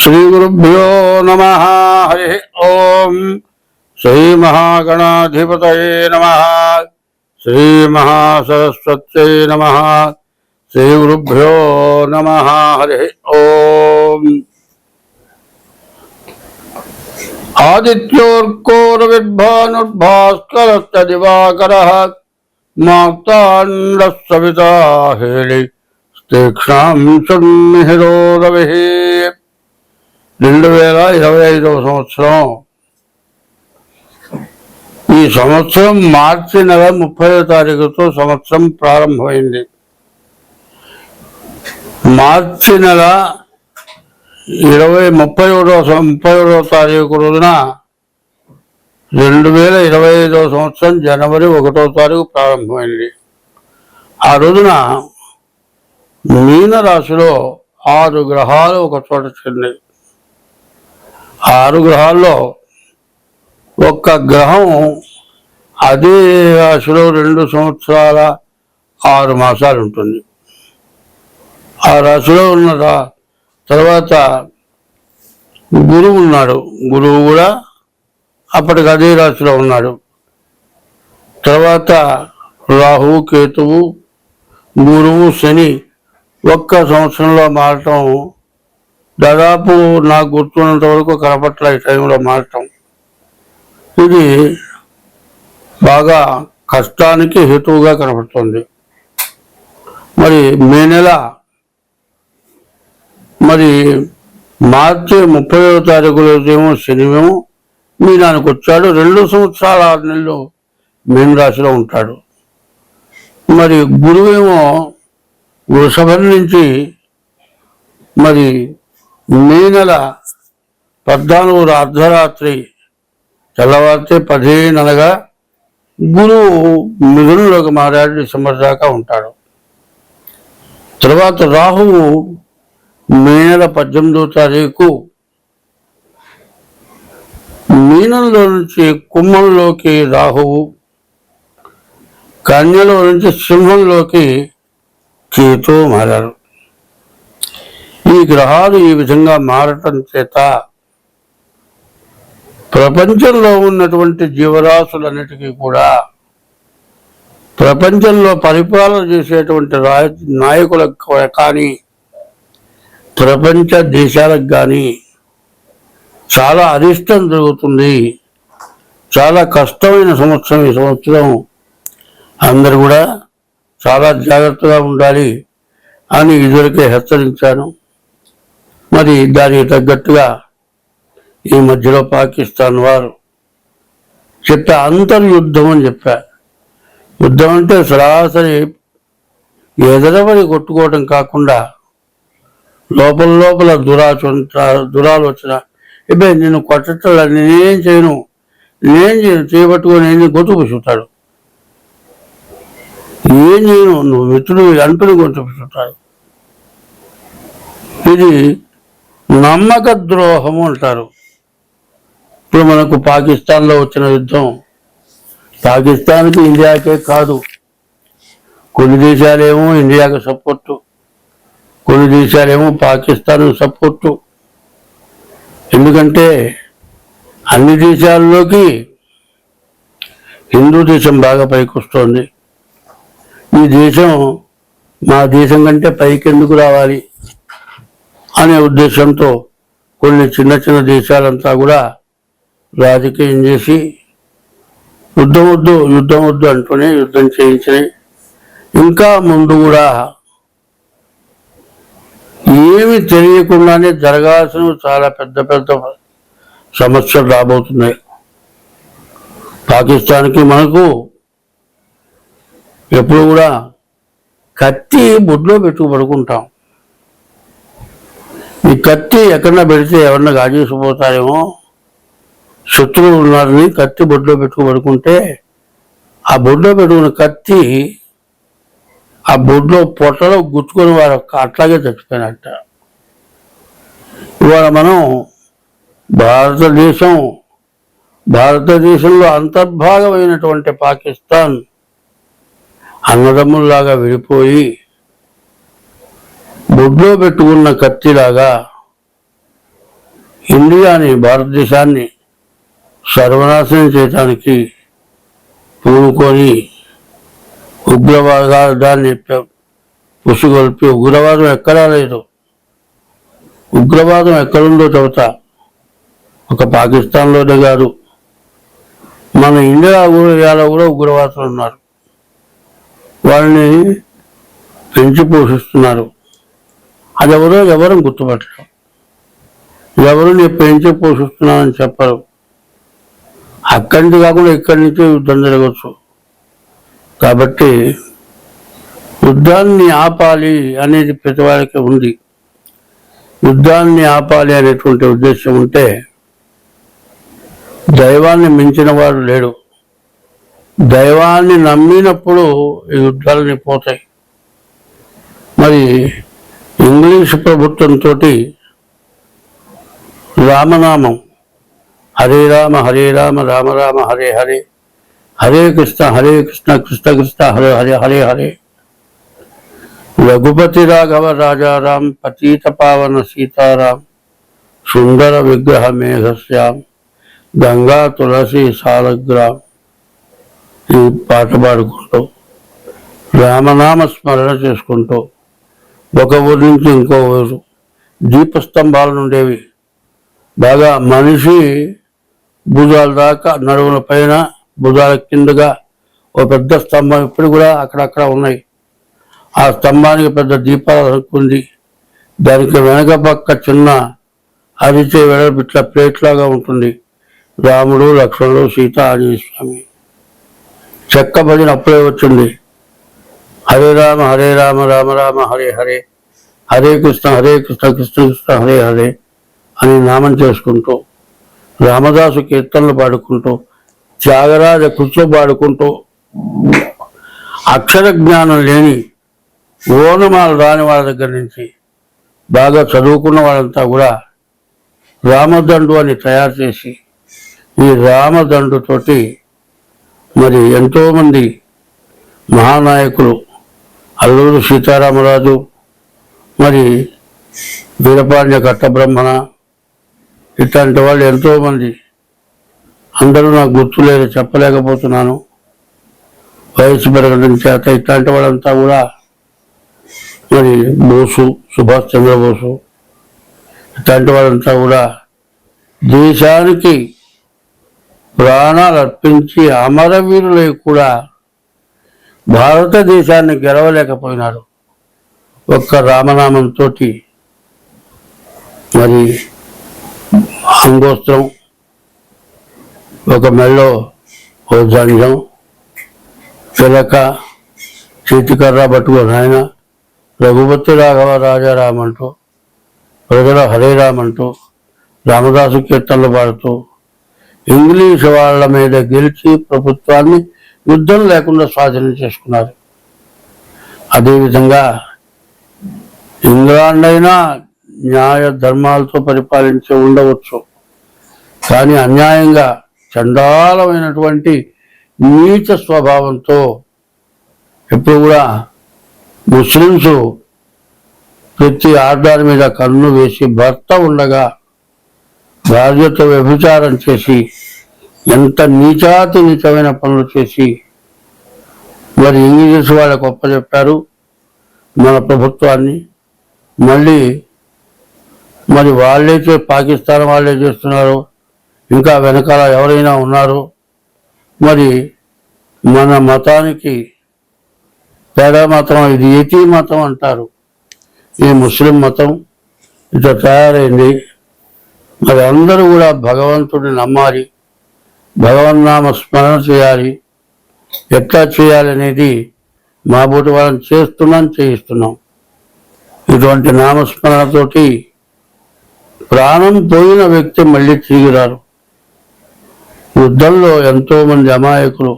శ్రీగురుభ్యో నమ హరి ఓం శ్రీమహాగణాధిపతయే నమ శ్రీమహాసరస్వత్యై నమ శ్రీగురుభ్యో నమ హరి ఓం ఆదిత్యోర్కోరవిద్భానుర్భాస్కరశ్చ దివాకరः మార్తాండస్సవితా హేళి తీక్ష్ణాం సున్మిహిరోరవిః రెండు వేల ఇరవై ఐదవ సంవత్సరం. ఈ సంవత్సరం మార్చి నెల ముప్పై తారీఖుతో సంవత్సరం ప్రారంభమైంది. మార్చి నెల ఇరవై ముప్పై ఒకటో ముప్పై ఒకటో తారీఖు రోజున రెండు వేల ఇరవై ఐదవ సంవత్సరం జనవరి ఒకటో తారీఖు ప్రారంభమైంది. ఆ రోజున మీన రాశిలో ఆరు గ్రహాలు ఒక చోట చెందాయి. ఆరు గ్రహాల్లో ఒక్క గ్రహం అదే రాశిలో రెండు సంవత్సరాల ఆరు మాసాలు ఉంటుంది. ఆ రాశిలో ఉన్న తర్వాత గురువు ఉన్నాడు. గురువు కూడా అప్పటికి అదే రాశిలో ఉన్నాడు. తర్వాత రాహు కేతువు గురువు శని ఒక్క సంవత్సరంలో మారటం దాదాపు నాకు గుర్తున్నంత వరకు కనపట్ల ఈ టైంలో మారటం. ఇది బాగా కష్టానికి హేతువుగా కనపడుతుంది. మరి మే నెల మరి మార్చి ముప్పై తారీఖు రోజేమో శనివేమో మీనానికి వచ్చాడు. రెండు సంవత్సరాల ఆరు నెలలు మీన రాశిలో ఉంటాడు. మరి గురువేమో వృషభం నుంచి మరి మే నెల పద్నాలుగు అర్ధరాత్రి తెల్లవారితే పదిహేను అనగా గురువు మిథునంలోకి మారాడు డిసెంబర్ దాకా ఉంటాడు. తర్వాత రాహువు మే నెల పద్దెనిమిదో తారీఖు మీనంలో నుంచి కుంభంలోకి రాహువు కన్యలో నుంచి సింహంలోకి కేతు మారారు. ఈ గ్రహాలు ఈ విధంగా మారటం చేత ప్రపంచంలో ఉన్నటువంటి జీవరాశులన్నిటికీ కూడా ప్రపంచంలో పరిపాలన చేసేటువంటి రాయ నాయకులకు కానీ ప్రపంచ దేశాలకు కానీ చాలా అరిష్టం జరుగుతుంది. చాలా కష్టమైన సంవత్సరం ఈ సంవత్సరం. అందరు కూడా చాలా జాగ్రత్తగా ఉండాలి అని ఇదివరకే హెచ్చరించాను. మరి దానికి తగ్గట్టుగా ఈ మధ్యలో పాకిస్తాన్ వారు చెప్పా అంతర్యుద్ధం అని చెప్పా. యుద్ధం అంటే సరాసరి ఎదరబడి కొట్టుకోవడం కాకుండా లోపల లోపల దురాచన దురాలోచన. ఇబ్బే నేను కొట్టట్లా నేనేం చేయను. నేనేం చేయను చేయబట్టుకొని నేను గొంతు ఏం చేయను? నువ్వు మిత్రుడు అంటుని గొంతు చూస్తాడు ఇది నమ్మక ద్రోహము అంటారు. ఇప్పుడు మనకు పాకిస్తాన్లో వచ్చిన యుద్ధం. పాకిస్తాన్కి ఇండియాకే కాదు. కొన్ని దేశాలేమో ఇండియాకు సపోర్టు. కొన్ని దేశాలేమో పాకిస్తాన్ సపోర్టు. ఎందుకంటే అన్ని దేశాల్లోకి హిందూ దేశం బాగా పైకి వస్తుంది ఈ దేశం మా దేశం కంటే పైకి ఎందుకు రావాలి? అనే ఉద్దేశంతో కొన్ని చిన్న చిన్న దేశాలంతా కూడా రాజకీయం చేసి యుద్ధం వద్దు యుద్ధం వద్దు అంటూనే యుద్ధం చేయించినాయి. ఇంకా ముందు కూడా ఏమి తెలియకుండానే జరగాల్సిన చాలా పెద్ద పెద్ద సమస్యలు రాబోతున్నాయి. పాకిస్తాన్కి మనకు ఎప్పుడు కూడా కత్తి బొడ్లో పెట్టుకు పడుకుంటాం ఈ కత్తి ఎక్కడన్నా పెడితే ఎవరన్నా గాజేసిపోతారేమో శత్రువు ఉన్నారని కత్తి బొడ్లో పెట్టుకు పడుకుంటే ఆ బొడ్లో పెట్టుకున్న కత్తి ఆ బొడ్లో పొట్టలో గుచ్చుకొని వారు అట్లాగే చచ్చిపోయినట్ట. ఇవాళ మనం భారతదేశం భారతదేశంలో అంతర్భాగమైనటువంటి పాకిస్తాన్ అన్నదమ్ముల్లాగా విడిపోయి బొడ్లో పెట్టుకున్న కత్తిలాగా ఇండియాని భారతదేశాన్ని సర్వనాశనం చేయడానికి పూనుకొని ఉగ్రవాదాన్ని దాన్ని పుసుగొల్పి ఉగ్రవాదం ఎక్కడా లేదు. ఉగ్రవాదం ఎక్కడుందో చెబుతా ఒక పాకిస్తాన్లోనే కాదు. మన ఇండియా ఏరియాలో కూడా ఉగ్రవాదులు ఉన్నారు. వాళ్ళని పెంచి పోషిస్తున్నారు. అది ఎవరో ఎవరు గుర్తుపట్టరు. ఎవరు నీ పెంచి పోషిస్తున్నానని చెప్పరు. అక్కడి నుంచి కాకుండా ఇక్కడి నుంచి యుద్ధం జరగచ్చు కాబట్టి యుద్ధాన్ని ఆపాలి అనేది ప్రతి వారికి ఉంది. యుద్ధాన్ని ఆపాలి అనేటువంటి ఉద్దేశం ఉంటే దైవాన్ని మించిన వాడు లేడు. దైవాన్ని నమ్మినప్పుడు ఈ యుద్ధాలని పోతాయి. మరి ఇంగ్లీష్ ప్రభుత్వంతో రామనామం. హరే రామ హరే రామ రామ రామ హరే హరే. హరే కృష్ణ హరే కృష్ణ కృష్ణ కృష్ణ హరే హరే హరే హరే. రఘుపతి రాఘవ రాజారాం పతీత పావన సీతారాం సుందర విగ్రహ మేఘశ్యాం గంగా తులసి సాలగ్రామ్ ఈ పాట పాడుకుంటూ రామనామ స్మరణ చేసుకుంటూ ఒక ఊరి నుంచి ఇంకో ఊరు. దీపస్తంభాలు ఉండేవి బాగా మనిషి భుజాల దాకా నడుముల పైన భుజాల కిందగా ఒక పెద్ద స్తంభం ఇప్పుడు కూడా అక్కడక్కడ ఉన్నాయి. ఆ స్తంభానికి పెద్ద దీపాలు అనుకుంది దానికి వెనక పక్క చిన్న అరిచే వెడల్పు ఇట్లా ప్లేట్ లాగా ఉంటుంది. రాముడు లక్ష్మణుడు సీత ఆంజనేయ స్వామి చెక్కబడినప్పుడే అప్పుడే వచ్చింది. హరే రామ హరే రామ రామ రామ హరే హరే. హరే కృష్ణ హరే కృష్ణ కృష్ణ కృష్ణ హరే హరే అని నామం చేసుకుంటూ రామదాసు కీర్తనలు పాడుకుంటూ త్యాగరాజ కృష్ణ పాడుకుంటూ అక్షర జ్ఞానం లేని ఓనమాలు రాని వాళ్ళ దగ్గర నుంచి బాగా చదువుకున్న వాళ్ళంతా కూడా రామదండు అని తయారు చేసి ఈ రామదండుతోటి మరి ఎంతోమంది మహానాయకులు అల్లూరు సీతారామరాజు మరి వీరపాండ్య కట్టబ్రహ్మణ ఇట్లాంటి వాళ్ళు ఎంతోమంది. అందరూ నాకు గుర్తులేదు చెప్పలేకపోతున్నాను. వయసు పెరగడం చేత ఇట్లాంటి వాళ్ళంతా కూడా మరి బోసు సుభాష్ చంద్రబోసు ఇట్లాంటి వాళ్ళంతా కూడా దేశానికి ప్రాణాలు అర్పించి అమరవీరులై కూడా భారతదేశాన్ని గెలవలేకపోయినారు. ఒక్క రామనామంతో మరి అంగోస్త్రం ఒక మెళ్ళో ఓ జంజం పిలక చేతికర్ర పట్టుకొని ఆయన రఘుపతి రాఘవ రాజారామంటూ ప్రజల హరేరామంటూ రామదాసు కీర్తనలు పాడుతూ ఇంగ్లీష్ వాళ్ళ మీద గెలిచి ప్రభుత్వాన్ని యుద్ధం లేకుండా స్వాధీనం చేసుకున్నారు. అదేవిధంగా ఇంగ్లాండ్ అయినా న్యాయ ధర్మాలతో పరిపాలించి ఉండవచ్చు. కానీ అన్యాయంగా చండాలమైనటువంటి నీచ స్వభావంతో ఎప్పుడు కూడా ముస్లిమ్స్ ప్రతి ఆర్డర్ మీద కన్ను వేసి భర్త ఉండగా భార్యతో వ్యభిచారం చేసి ఎంత నీచాతి నీచమైన పనులు చేసి మరి ఇంగ్లీష్ వాళ్ళకు ఒప్పచెప్పారు మన ప్రభుత్వాన్ని మళ్ళీ మరి వాళ్ళే పాకిస్తాన్ వాళ్ళే చేస్తున్నారు. ఇంకా వెనకాల ఎవరైనా ఉన్నారు మరి మన మతానికి తేడా మతం ఇది ఏటీ మతం అంటారు. ఈ ముస్లిం మతం ఇట్లా తయారైంది. మరి అందరూ కూడా భగవంతుడిని నమ్మాలి. భగవన్నామ స్మరణ చేయాలి. ఎట్లా చేయాలి అనేది మా బోటి వాళ్ళని చేస్తున్నాం చేయిస్తున్నాం. ఇటువంటి నామస్మరణతోటి ప్రాణం పోయిన వ్యక్తి మళ్ళీ తిరిగిరారు యుద్ధంలో ఎంతో మంది అమాయకులు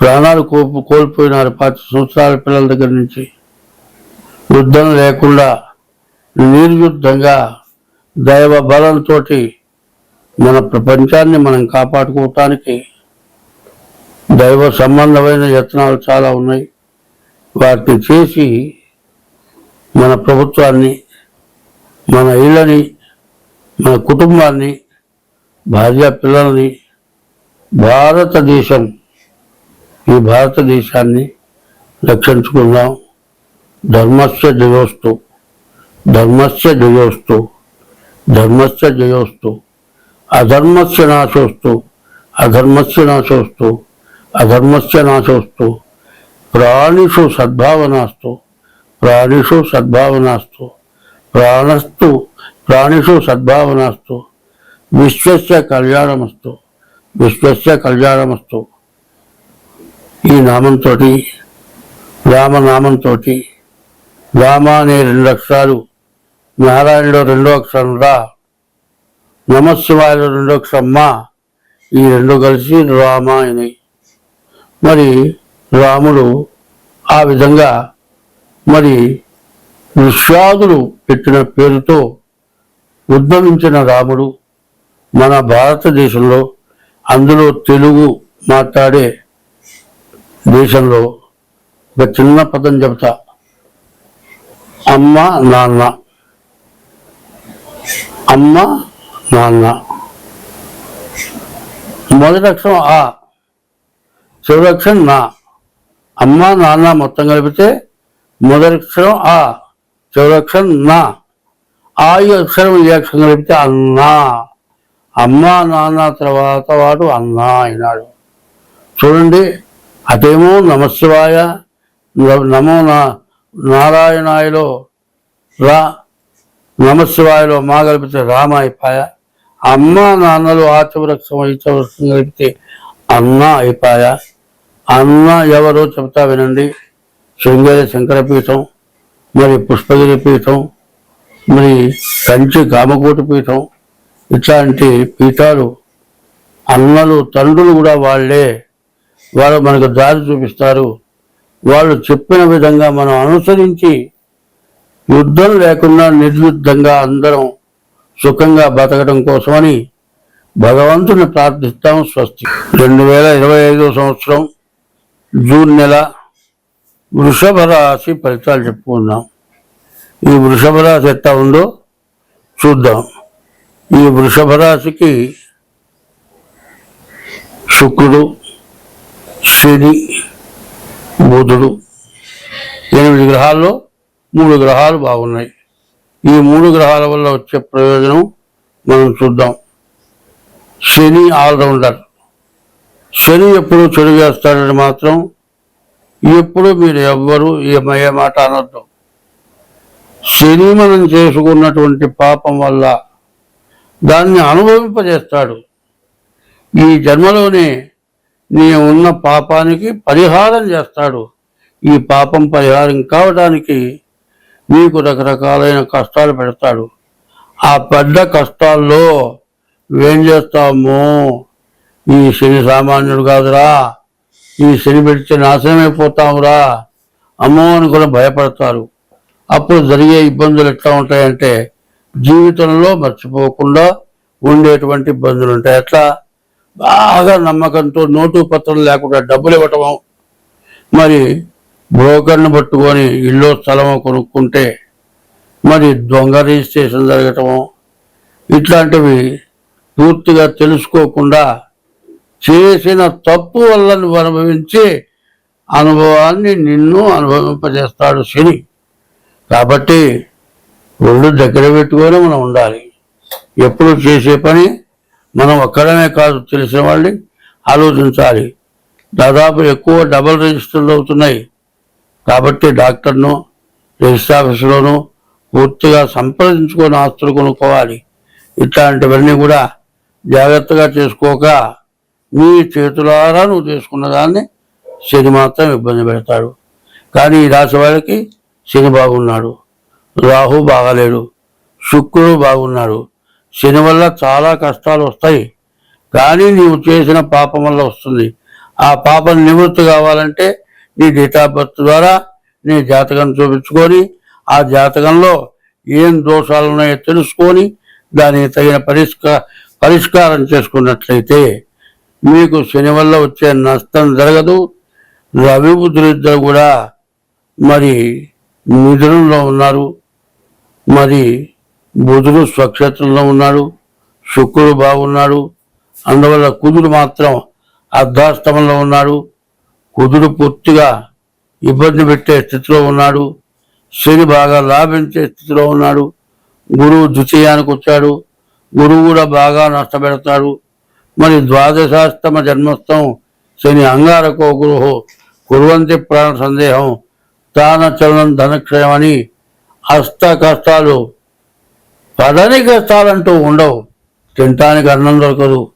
ప్రాణాలు కోల్పు కోల్పోయినారు పది సంవత్సరాల పిల్లల దగ్గర నుంచి. యుద్ధం లేకుండా నిర్యుద్ధంగా దైవ బలంతో మన ప్రపంచాన్ని మనం కాపాడుకోవటానికి దైవ సంబంధమైన యత్నాలు చాలా ఉన్నాయి. వాటిని చేసి మన ప్రభుత్వాన్ని మన ఇళ్ళని మన కుటుంబాన్ని భార్య పిల్లల్ని భారతదేశం ఈ భారతదేశాన్ని రక్షించుకుందాం. ధర్మస్య జయోస్తు ధర్మస్య జయోస్తు ధర్మస్య జయోస్తు. అధర్మస్య నాశోస్తు అధర్మస్య నాశోస్తు అధర్మస్య నాశోస్తు ప్రాణిషు సద్భావనాస్తు ప్రాణిషు సద్భావనాస్తు ప్రాణస్తు ప్రాణిషు సద్భావనాస్తు విశ్వస్య కళ్యాణమస్తు విశ్వస్య కళ్యాణమస్తు. ఈ నామంతో రామనామంతో రామ అనే రెండు అక్షరాలు నారాయణలో రెండో అక్షరం రా. నమశివాయలో రెండో క్షమ్మ ఈ రెండు కలిసి రామ మరి రాముడు ఆ విధంగా మరి విశ్వాదులు పెట్టిన పేరుతో ఉద్భవించిన రాముడు మన భారతదేశంలో అందులో తెలుగు మాట్లాడే దేశంలో ఒక చిన్న పదం చెబుతా. అమ్మ నాన్న. అమ్మ నాన్న మొదటి అక్షరం ఆ చివరి అక్షరం నా. అమ్మ నాన్న మొత్తం కలిపితే మొదటి అక్షరం ఆ చివరి అక్షరం నా. ఆ ఈ అక్షరం ఈ అక్షరం కలిపితే అన్నా. అమ్మ నాన్న తర్వాత వాడు అన్నా అయినాడు. చూడండి అదేమో నమశివాయ నమో నా నారాయణాయలో రా నమశివాయలో మా కలిపితే రామ అమ్మ నాన్నలు ఆచవృక్షం ఐచవృక్షం కలిపితే అన్న అయిపాయ అన్న ఎవరో చెప్తా వినండి. శృంగేరి శంకరపీఠం మరి పుష్పగిరి పీఠం మరి కంచి కామకోటి పీఠం ఇట్లాంటి పీఠాలు అన్నలు తండ్రులు కూడా వాళ్ళే. వాళ్ళు మనకు దారి చూపిస్తారు. వాళ్ళు చెప్పిన విధంగా మనం అనుసరించి యుద్ధం లేకుండా నిర్యుద్ధంగా అందరం సుఖంగా బతకడం కోసమని భగవంతుని ప్రార్థిస్తాం స్వస్తి. రెండు వేల ఇరవై ఐదో సంవత్సరం జూన్ నెల వృషభ రాశి ఫలితాలు చెప్పుకుందాం. ఈ వృషభ రాశి ఎట్లా ఉందో చూద్దాం. ఈ వృషభ రాశికి శుక్రుడు శని బుధుడు ఎనిమిది గ్రహాల్లో మూడు గ్రహాలు బాగున్నాయి. ఈ మూడు గ్రహాల వల్ల వచ్చే ప్రయోజనం మనం చూద్దాం. శని ఆల్రౌండర్. శని ఎప్పుడు చెడు చేస్తాడని మాత్రం ఎప్పుడు మీరు ఎవ్వరు ఏ మాట అనొద్దు. శని మనం చేసుకున్నటువంటి పాపం వల్ల దాన్ని అనుభవింపజేస్తాడు. ఈ జన్మలోనే నీ ఉన్న పాపానికి పరిహారం చేస్తాడు. ఈ పాపం పరిహారం కావడానికి మీకు రకరకాలైన కష్టాలు పెడతాడు. ఆ పెద్ద కష్టాల్లో ఏం చేస్తాము ఈ శని సామాన్యుడు కాదురా. ఈ శని పెడితే నాశనమైపోతామురా అమ్మో అనుకుని భయపడతారు. అప్పుడు జరిగే ఇబ్బందులు ఎట్లా ఉంటాయంటే జీవితంలో మర్చిపోకుండా ఉండేటువంటి ఇబ్బందులు ఉంటాయి. ఎట్లా బాగా నమ్మకంతో నోటు పత్రం లేకుండా డబ్బులు ఇవ్వటము. మరి బ్రోకర్ను పట్టుకొని ఇల్లు స్థలము కొనుక్కుంటే మరి దొంగ రిజిస్ట్రేషన్ జరగటము ఇట్లాంటివి పూర్తిగా తెలుసుకోకుండా చేసిన తప్పు వల్ల నువ్వు అనుభవించి అనుభవాన్ని నిన్ను అనుభవింపజేస్తాడు శని. కాబట్టి ఒళ్ళు దగ్గర పెట్టుకొని మనం ఉండాలి. ఎప్పుడు చేసే పని మనం ఒక్కడమే కాదు తెలిసిన వాళ్ళని ఆలోచించాలి. దాదాపు ఎక్కువ డబల్ రిజిస్టర్లు అవుతున్నాయి. కాబట్టి డాక్టర్ను రిజిస్టర్ ఆఫీసులోను పూర్తిగా సంప్రదించుకొని ఆస్తులు కొనుక్కోవాలి. ఇట్లాంటివన్నీ కూడా జాగ్రత్తగా చేసుకోక నీ చేతులారా నువ్వు చేసుకున్న దాన్ని శని మాత్రం ఇబ్బంది పెడతాడు. కానీ ఈ రాశి వాళ్ళకి శని బాగున్నాడు. రాహు బాగాలేడు. శుక్రుడు బాగున్నాడు. శని వల్ల చాలా కష్టాలు వస్తాయి. కానీ నీవు చేసిన పాపం వల్ల వస్తుంది. ఆ పాపం నివృత్తి కావాలంటే నీ డేట్ ఆఫ్ బర్త్ ద్వారా నీ జాతకం చూపించుకొని ఆ జాతకంలో ఏం దోషాలు ఉన్నాయో తెలుసుకొని దానికి తగిన పరిష్కార పరిష్కారం చేసుకున్నట్లయితే మీకు శని వల్ల వచ్చే నష్టం జరగదు. రవి బుద్ధులిద్దరు కూడా మరి మిథునంలో ఉన్నారు. మరి బుధుడు స్వక్షేత్రంలో ఉన్నాడు. శుక్రుడు బాగున్నాడు. అందువల్ల కుజుడు మాత్రం అర్ధాష్టమంలో ఉన్నాడు. కుదురు పూర్తిగా ఇబ్బంది పెట్టే స్థితిలో ఉన్నాడు. శని బాగా లాభించే స్థితిలో ఉన్నాడు. గురువు ద్వితీయానికి వచ్చాడు. గురువు కూడా బాగా నష్టపెడతాడు. మరి ద్వాదశాష్టమ జన్మస్థం శని అంగారకో గురు కురువంతి ప్రాణ సందేహం తాన చలనం ధనక్షయమని అష్ట కష్టాలు పదని కష్టాలంటూ ఉండవు. తినటానికి అన్నం దొరకదు.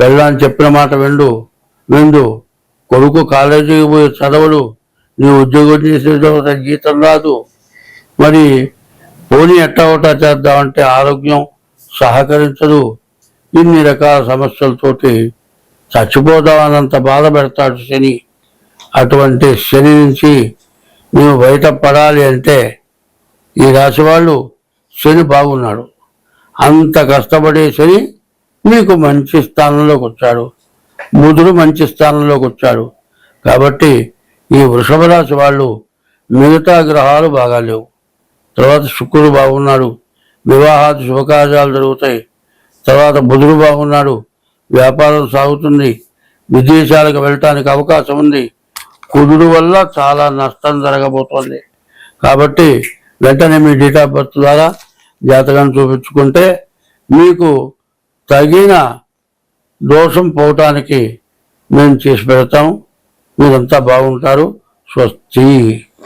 పెళ్ళని చెప్పిన మాట విండు. విండు. కొడుకు కాలేజీకి పోయి చదవడు నీ ఉద్యోగం చేసే జీతం రాదు. మరి పోనీ ఎట్టా ఒకటా చేద్దామంటే ఆరోగ్యం సహకరించదు. ఇన్ని రకాల సమస్యలతోటి చచ్చిపోదామన్నంత బాధ పెడతాడు శని. అటువంటి శని నుంచి నీవు బయటపడాలి అంటే ఈ రాశి వాళ్ళు శని బాగున్నాడు. అంత కష్టపడే శని నీకు మంచి స్థానంలోకి వచ్చాడు. బుధుడు మంచి స్థానంలోకి వచ్చాడు. కాబట్టి ఈ వృషభ రాశి వాళ్ళు మిగతా గ్రహాలు బాగాలేవు తర్వాత శుక్రుడు బాగున్నాడు. వివాహాది శుభకార్యాలు జరుగుతాయి. తర్వాత బుధుడు బాగున్నాడు. వ్యాపారం సాగుతుంది. విదేశాలకు వెళ్ళటానికి అవకాశం ఉంది. కుదురు వల్ల చాలా నష్టం జరగబోతోంది. కాబట్టి వెంటనే మీ డేట్ ఆఫ్ బర్త్ ద్వారా జాతకాన్ని చూపించుకుంటే మీకు తగిన దోషం పోవటానికి మేము చేసి పెడతాం. మీరంతా బాగుంటారు. స్వస్తి.